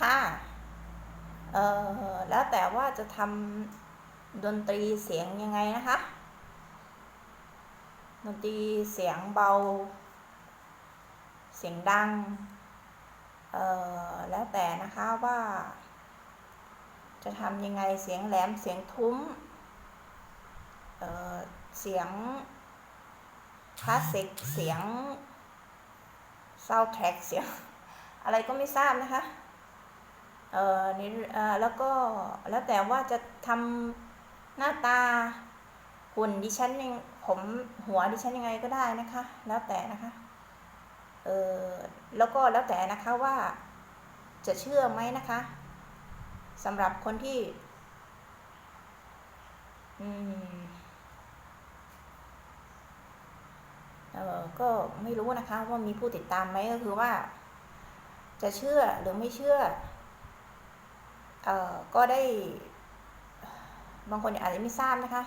ค่ะเอ่อแล้วแต่ว่าจะทำดนตรีเสียงยังไงนะคะ ดนตรีเสียงเบา เสียงดัง เอ่อแล้วแต่นะคะว่า จะทำยังไงเสียงแหลมเสียงทุ้ม เอ่อเสียงคลาสสิกเสียงซาวด์แทร็กเสียง อะไรก็ไม่ทราบนะคะ เอ่อนี่เอ่อแล้วก็แล้วแต่ว่าจะทำหน้าตาหุ่นดิฉันยังผมหัวดิฉันยังไงก็ได้นะคะ แล้วแต่นะคะเออแล้วก็แล้วแต่นะคะว่าจะเชื่อไหมนะคะสำหรับคนที่อืมเออก็ไม่รู้นะคะว่ามีผู้ติดตามไหมก็คือว่า จะเชื่อหรือไม่เชื่อ ก็ได้ บางคนอาจจะไม่ทราบนะคะ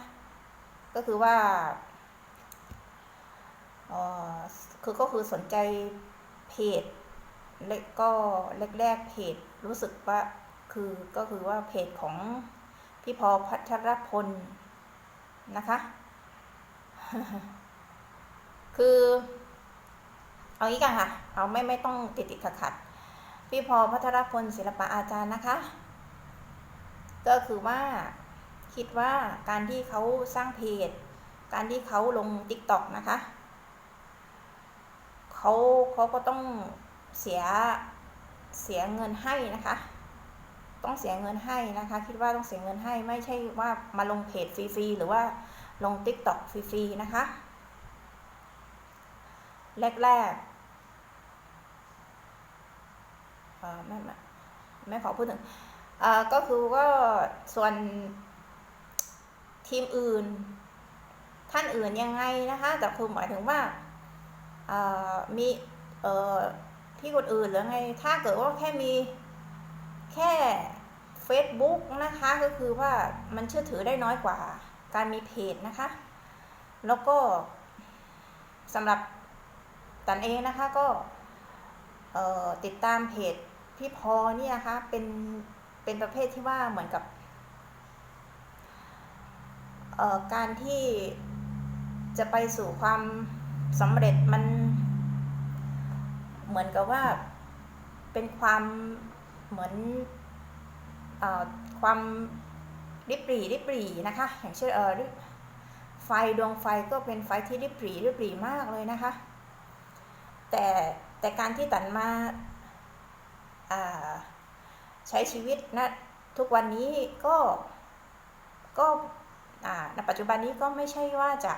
ก็คือว่าคือก็คือสนใจเพจเล็กก็แรกๆเพจรู้สึกว่าคือก็คือว่าเพจของพี่พอพัทรพลนะคะ คือ เอางี้กันค่ะ เอาไม่ไม่ต้องติดติดขัดขัด พี่พอพัทรพลศิลปะอาจารย์นะคะ ก็คือว่าคิดว่าการที่เขาสร้างเพจ การที่เขาลง t ิ k t o k นะคะเขาเขาก็ต้องเสียเสียเงินให้นะคะ ต้องเสียเงินให้นะคะ คิดว่าต้องเสียเงินให้ไม่ใช่ว่ามาลงเพจฟรีๆหรือว่าลง t ิ k t o k ฟรีๆนะคะ แรกๆเออไม่ไม่ไม่ขอพูดถึง ก็คือว่าส่วนทีมอื่น ท่านอื่นยังไงนะคะแต่คือหมายถึงว่ามีที่คนอื่นหรือไง ถ้าเกิดว่าแค่มีแค่ Facebook นะคะก็คือว่ามันเชื่อถือได้น้อยกว่าการมีเพจนะคะ แล้วก็สำหรับตันเองนะคะก็ติดตามเพจพี่พอเนี่ยนะคะเป็น เป็นประเภทที่ว่าเหมือนกับการที่จะไปสู่ความสำเร็จมันเหมือนกับว่าเป็นความเหมือนอความริบหรี่ริบหรี่นะคะ อย่างเช่นเออไฟดวงไฟก็เป็นไฟที่ริบหรี่ริบหรี่มากเลยนะคะ แต่แต่การที่ตันมาอ่า ใช้ชีวิตนะทุกวันนี้ก็ก็ในปัจจุบันนี้ก็ไม่ใช่ว่าจะ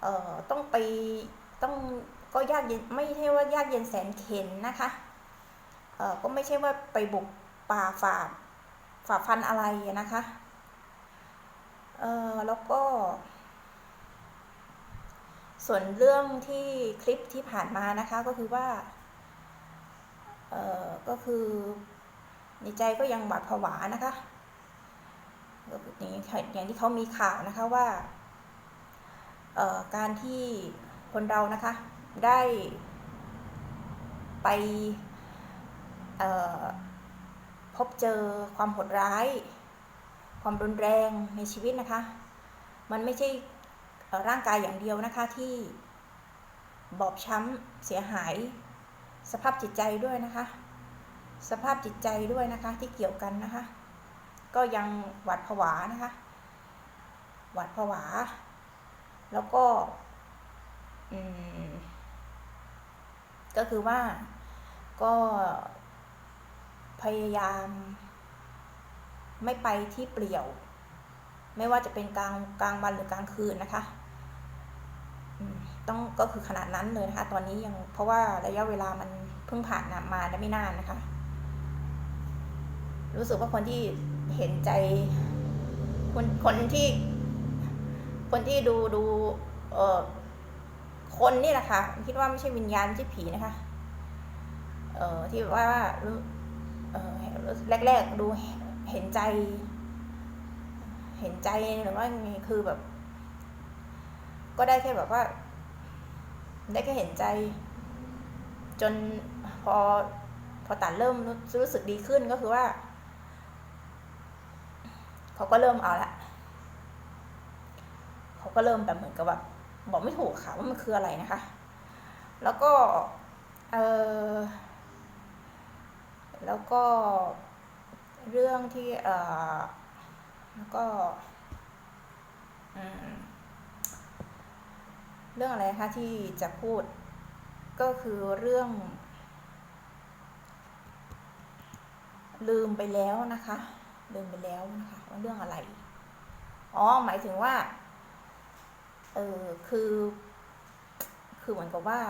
เอ่อต้องไปต้องก็ยากเย็นไม่ใช่ว่ายากเย็นแสนเข็นนะคะเอ่อก็ไม่ใช่ว่าไปบุกป่าฝ่าฝ่าฟันอะไรนะคะเอ่อแล้วก็ ส่วนเรื่องที่คลิปที่ผ่านมานะคะก็คือว่า เอ่อก็คือ ในใจก็ยังหวาดผวานะคะอย่างอย่างที่เขามีข่าวนะคะว่าการที่คนเรานะคะได้ไปพบเจอความโหดร้าย ความรุนแรงในชีวิตนะคะ มันไม่ใช่ร่างกายอย่างเดียวนะคะที่บอบช้ำเสียหายสภาพจิตใจด้วยนะคะ สภาพจิตใจด้วยนะคะ ที่เกี่ยวกันนะคะ ก็ยังหวาดผวานะคะ หวาดผวา แล้วก็ก็คือว่าก็พยายาม ไม่ไปที่เปลี่ยว ไม่ว่าจะเป็นกลางกลางวันหรือกลางคืนนะคะต้องก็คือขนาดนั้นเลยนะคะ ตอนนี้ยังเพราะว่าระยะเวลามันเพิ่งผ่านมาได้ไม่นานนะคะ รู้สึกว่าคนที่เห็นใจ คนคนที่ คนที่ดูดูเออคนนี่แหละค่ะคิดว่าไม่ใช่วิญญาณไม่ใช่ผีนะคะ เออที่ว่าเอ่อแรกๆดูเห็นใจ เห็นใจหรือว่าคือแบบ ก็ได้แค่แบบว่า ได้แค่เห็นใจ จนพอพอตันเริ่มรู้สึกดีขึ้นก็คือว่า เขาก็เริ่มเอาละเขาก็เริ่มแบบเหมือนกับแบบบอกไม่ถูกค่ะว่ามันคืออะไรนะคะ แล้วก็เออแล้วก็เรื่องที่เออแล้วก็เรื่องอะไรคะที่จะพูดก็คือเรื่อง ลืมไปแล้วนะคะ ลืมไปแล้วนะคะว่าเรื่องอะไร อ๋อ หมายถึงว่า เออคือ คือเหมือนกับว่า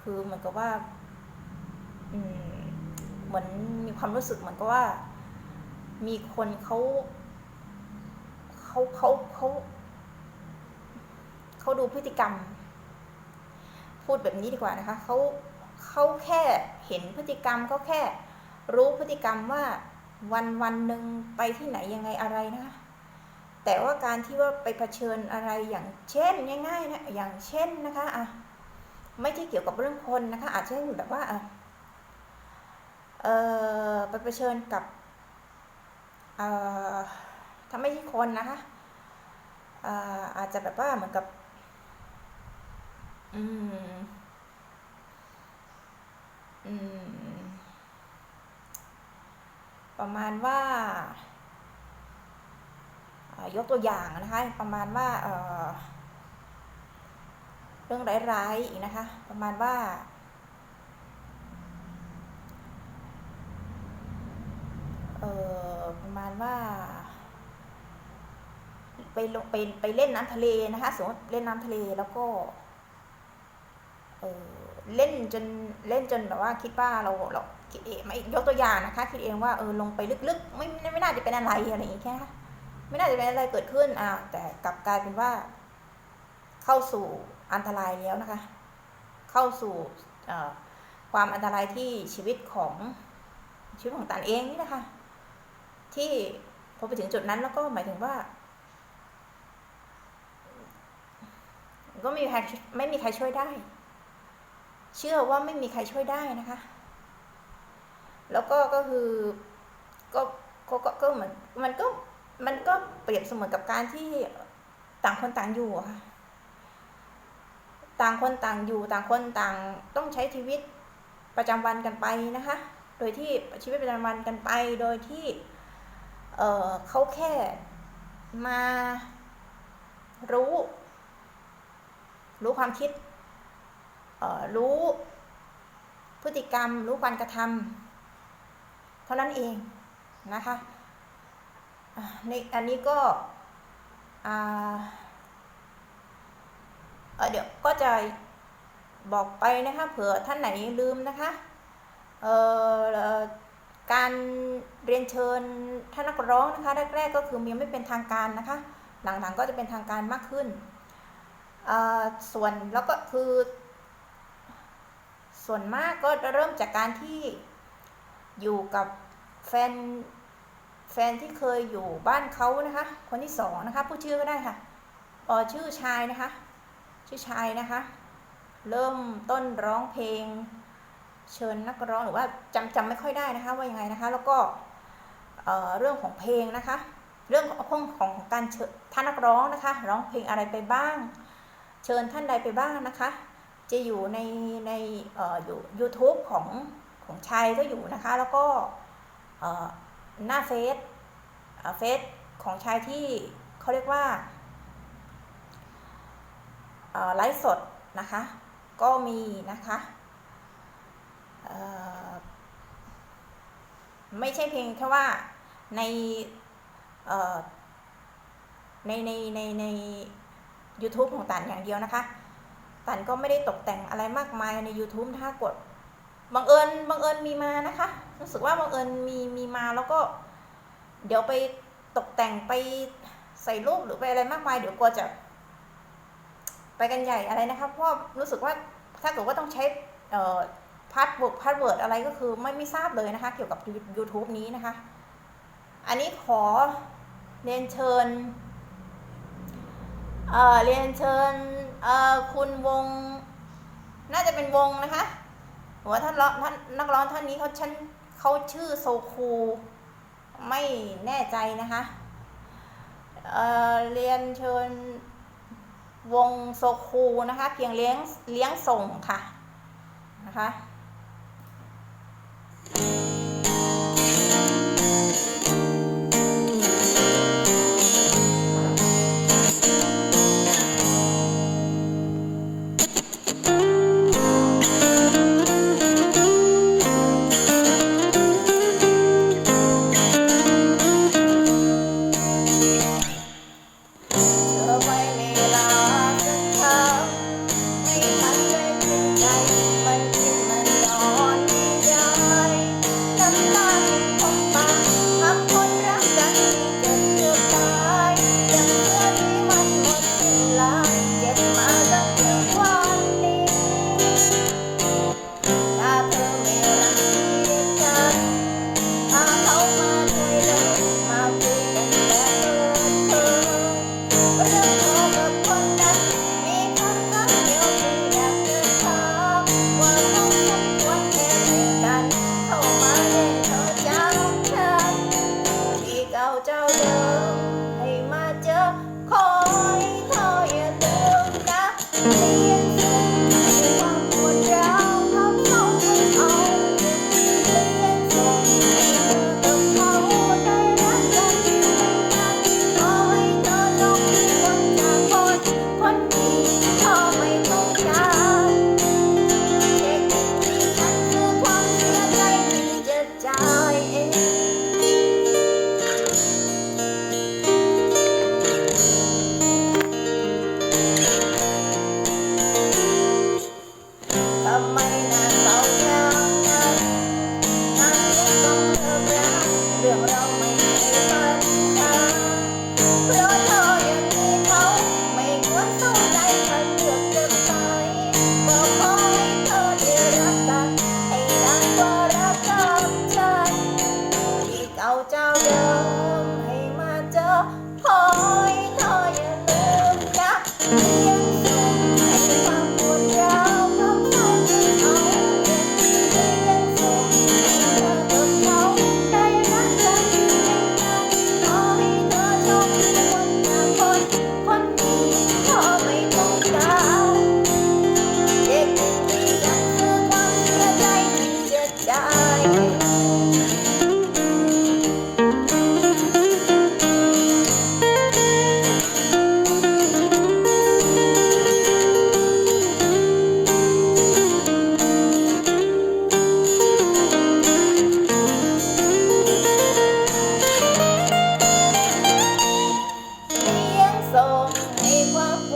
คือเหมือนกับว่า อืม เหมือนมีความรู้สึกเหมือนกับว่า มีคนเขาเขาเขาเขาเขาดูพฤติกรรม พูดแบบนี้ดีกว่านะคะเขา เขาแค่เห็นพฤติกรรมเขาแค่รู้พฤติกรรมว่าวันวันหนึ่งไปที่ไหนยังไงอะไรนะ แต่ว่าการที่ว่าไปเผชิญอะไรอย่างเช่นง่ายๆนะอย่างเช่นนะคะอะไม่ที่เกี่ยวกับเรื่องคนนะคะอาจจะแบบว่าอะเออไปเผชิญกับเอ่อถ้าไม่ใช่คนนะคะอ่าอาจจะแบบว่าเหมือนกับ อือืม ประมาณว่ายกตัวอย่างนะคะ ประมาณว่าเเรื่องร้ายๆอีกนะคะ ประมาณว่า เออประมาณว่า ไปลงไปไปเล่นน้ำทะเลนะคะสมมติเล่นน้ำทะเลแล้วก็ เออ เล่นจนเล่นจนแบบว่าคิดว่าเราเราคิดเองยกตัวอย่างนะคะ คิดเองว่าเออลงไปลึกๆ ไม่ไม่น่าจะเป็นอะไรอะไรอย่างงี้แค่ไม่น่าจะเป็นอะไรเกิดขึ้นอ่าแต่กลับกลายเป็นว่า เข้าสู่อันตรายแล้วนะคะ เข้าสู่ความอันตรายที่ชีวิตของชีวิตของตันเองนี่นะคะ ที่พอไปถึงจุดนั้นแล้วก็หมายถึงว่า ก็ไม่มีใครไม่มีใครช่วยได้ เชื่อว่าไม่มีใครช่วยได้นะคะ แล้วก็ก็คือก็ก็ก็เหมือนมันก็มันก็เปรียบเสมือนกับการที่ต่างคนต่างอยู่ค่ะ ต่างคนต่างอยู่ ต่างคนต่างต้องใช้ชีวิตประจำวันกันไปนะคะ โดยที่ชีวิตประจำวันกันไป โดยที่เเขาแค่มารู้ รู้ความคิด รู้พฤติกรรม รู้การกระทำเท่านั้นเองนะคะในอันนี้ก็เดี๋ยวก็จะบอกไปนะคะเผื่อท่านไหนลืมนะคะการเรียนเชิญท่านนักร้องนะคะแรกๆก็คือยังไม่เป็นทางการนะคะ หลังๆก็จะเป็นทางการมากขึ้น ส่วนแล้วก็คือ ส่วนมากก็เริ่มจากการที่อยู่กับแฟนแฟนที่เคยอยู่บ้านเขานะคะ คนที่สองนะคะผู้ชื่อก็ได้ค่ะเออชื่อชายนะคะ ชื่อชายนะคะ เริ่มต้นร้องเพลง เชิญนักร้องหรือว่าจำจำไม่ค่อยได้นะคะ ว่ายังไงนะคะ แล้วก็เเรื่องของเพลงนะคะ เรื่องของของการเชิญท่านนักร้องนะคะ ร้องเพลงอะไรไปบ้าง เชิญท่านใดไปบ้างนะคะ จะอยู่ในในออยู่ YouTube ของของชายก็อยู่นะคะ แล้วก็หน้าเฟซเฟซของชายที่เขาเรียกว่าไลฟ์สดนะคะ ก็มีนะคะไม่ใช่เพียงแค่ว่าในในในในใน u t u b e ของตันอย่างเดียวนะคะ ตันก็ไม่ได้ตกแต่งอะไรมากมายใน YouTube ถ้ากดบังเอิญบังเอิญมีมานะคะ รู้สึกว่าบังเอิญมีมีมาแล้วก็ เดี๋ยวไปตกแต่งไปใส่รูปหรือไปอะไรมากมาย เดี๋ยวกลัวจะ ไปกันใหญ่อะไรนะคะเพราะรู้สึกว่าถ้าเกิดว่าต้องใช้พาสเวิร์ดพาสเวิร์ดอะไรก็คือไม่ไม่ทราบเลยนะคะ เกี่ยวกับ YouTube นี้นะคะ อันนี้ขอเรียนเชิญเเรียนเชิญ เอ่อคุณวง น่าจะเป็นวงนะคะ หัวท่านร้องท่านนักร้องท่านนี้เขาชันเขาชื่อโซคูไม่แน่ใจนะคะเอ่อเรียนเชิญวงโซคูนะคะ เพียงเลี้ยงเลี้ยงส่งค่ะนะคะ thank you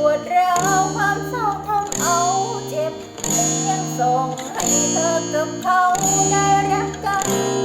วดร้าวความเศร้าทำเอาเจ็บเพียงส่งให้เธอกับเขาได้รักกัน